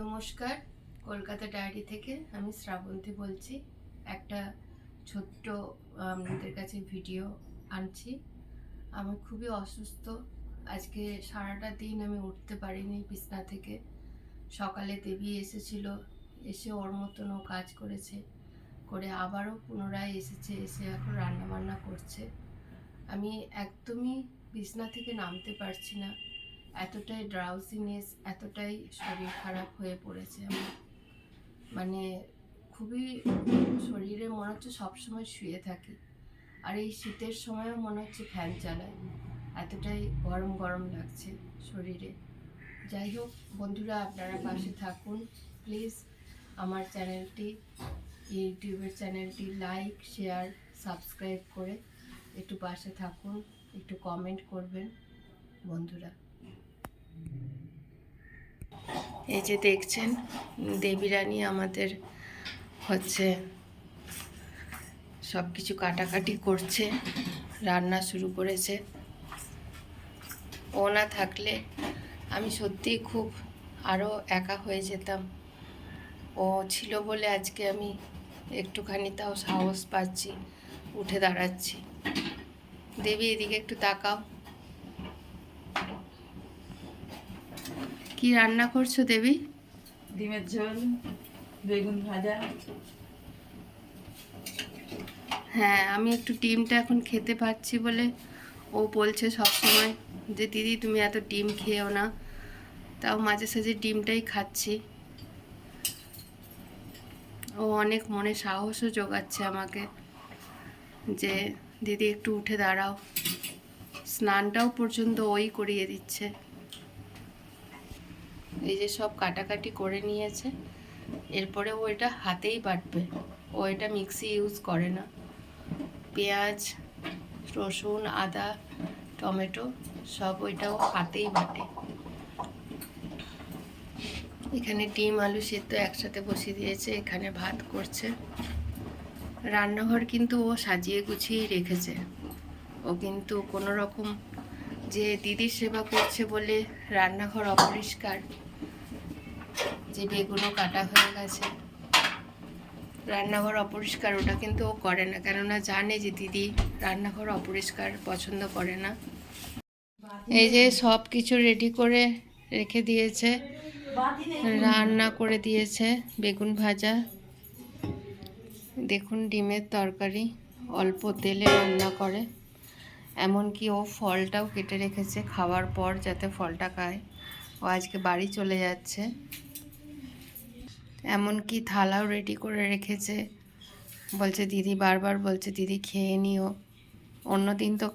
নমস্কার। কলকাতা ডায়েরি থেকে আমি শ্রাবন্তী বলছি। একটা ছোট্ট আপনাদের কাছে ভিডিও আনছি। আমি খুবই অসুস্থ। আজকে সারাটা দিন আমি উঠতে পারিনি বিছনা থেকে। সকালে দেবী এসেছিল, এসে ওর মতন ও কাজ করেছে। করে আবারও পুনরায় এসেছে, এসে এখন রান্না বান্না করছে। আমি একদমই বিছনা থেকে নামতে পারছি না। এতটাই ড্রাউজিনেস এতটাই শরীর খারাপ হয়ে পড়েছে আমার। মানে খুবই শরীরে মনে হচ্ছে সবসময় শুয়ে থাকি। আর এই শীতের সময়ও মনে হচ্ছে ফ্যান চালায় এতটাই গরম গরম লাগছে শরীরে। যাই হোক, বন্ধুরা, আপনারা পাশে থাকুন। প্লিজ আমার চ্যানেলটি, ইউটিউবের চ্যানেলটি লাইক শেয়ার সাবস্ক্রাইব করে একটু পাশে থাকুন, একটু কমেন্ট করবেন, বন্ধুরা। এই যে দেখছেন, দেবী রানী আমাদের হচ্ছে সব কিছু কাটাকাটি করছে, রান্না শুরু করেছে। ও না থাকলে আমি সত্যিই খুব আরও একা হয়ে যেতাম। ও ছিল বলে আজকে আমি একটুখানি তাও সাহস পাচ্ছি, উঠে দাঁড়াচ্ছি। দেবী এদিকে একটু তাকাও। কি রান্না করছ দেবী? ডিমের ঝোল বেগুন ভাজা। হ্যাঁ আমি একটু ডিমটা এখন খেতে পাচ্ছি বলে ও বলছে সবসময় যে দিদি তুমি এত ডিম খেয়েও না। তাও মাঝে সাঝে ডিমটাই খাচ্ছি। ও অনেক মনে সাহসও যোগাচ্ছে আমাকে যে দিদি একটু উঠে দাঁড়াও। স্নানটাও পর্যন্ত ওই করিয়ে দিচ্ছে। এই যে সব কাটাকাটি করে নিয়েছে। এরপরে ও এটা হাতেই বাটবে। ও এটা মিক্সি ইউজ করে না। পেঁয়াজ, রসুন, আদা, টমেটো সব ওইটাও হাতেই বাটে। এখানে ডিম, আলু সেদ্ধ একসাথে বসিয়ে দিয়েছে, এখানে ভাত করছে। রান্নাঘর কিন্তু ও সাজিয়ে গুছিয়েই রেখেছে। ও কিন্তু কোনো রকম যে দিদির সেবা করছে বলে রান্নাঘর অপরিষ্কার, যে বেগুনও কাটা হয়ে গেছে। রান্নাঘর অপরিষ্কার ওটা কিন্তু ও করে না, কেননা জানে যে দিদি রান্নাঘর অপরিষ্কার পছন্দ করে না। এই যে সব কিছু রেডি করে রেখে দিয়েছে, রান্না করে দিয়েছে, বেগুন ভাজা, দেখুন ডিমের তরকারি, অল্প তেলে রান্না করে। এমনকি ও ফলটাও কেটে রেখেছে খাওয়ার পর যাতে ফলটা খায়। ও আজকে বাড়ি চলে যাচ্ছে। এমনকি থালাও রেডি করে রেখেছে। বলছে, দিদি বারবার বলছে, দিদি খেয়ে নিও। অন্য দিন তো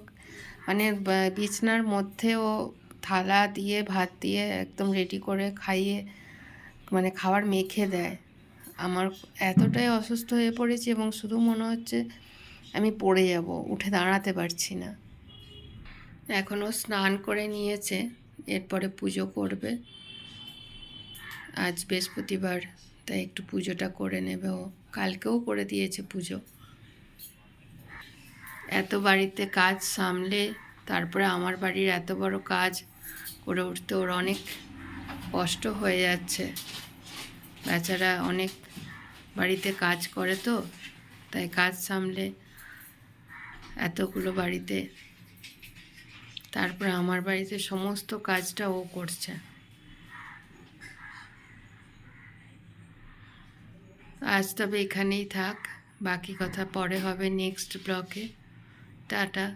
মানে বিছনার মধ্যেও থালা দিয়ে, ভাত দিয়ে একদম রেডি করে খাইয়ে মানে খাবার মেখে দেয়। আমার এতটাই অসুস্থ হয়ে পড়েছি এবং শুধু মনে হচ্ছে আমি পড়ে যাব, উঠে দাঁড়াতে পারছি না। এখনও স্নান করে নিয়েছে, এরপরে পুজো করবে। আজ বৃহস্পতিবার, তাই একটু পুজোটা করে নেবে ও। কালকেও করে দিয়েছে পুজো। এত বাড়িতে কাজ সামলে, তারপরে আমার বাড়ির এত বড় কাজ করে উঠতে ওর অনেক কষ্ট হয়ে যাচ্ছে। বেচারা অনেক বাড়িতে কাজ করে তো, তাই কাজ সামলে এতগুলো বাড়িতে তারপরে আমার বাড়িতে সমস্ত কাজটা ও করছে। আজ তবে এখানেই থাক, বাকি কথা পরে হবে নেক্সট ব্লকে টাটা।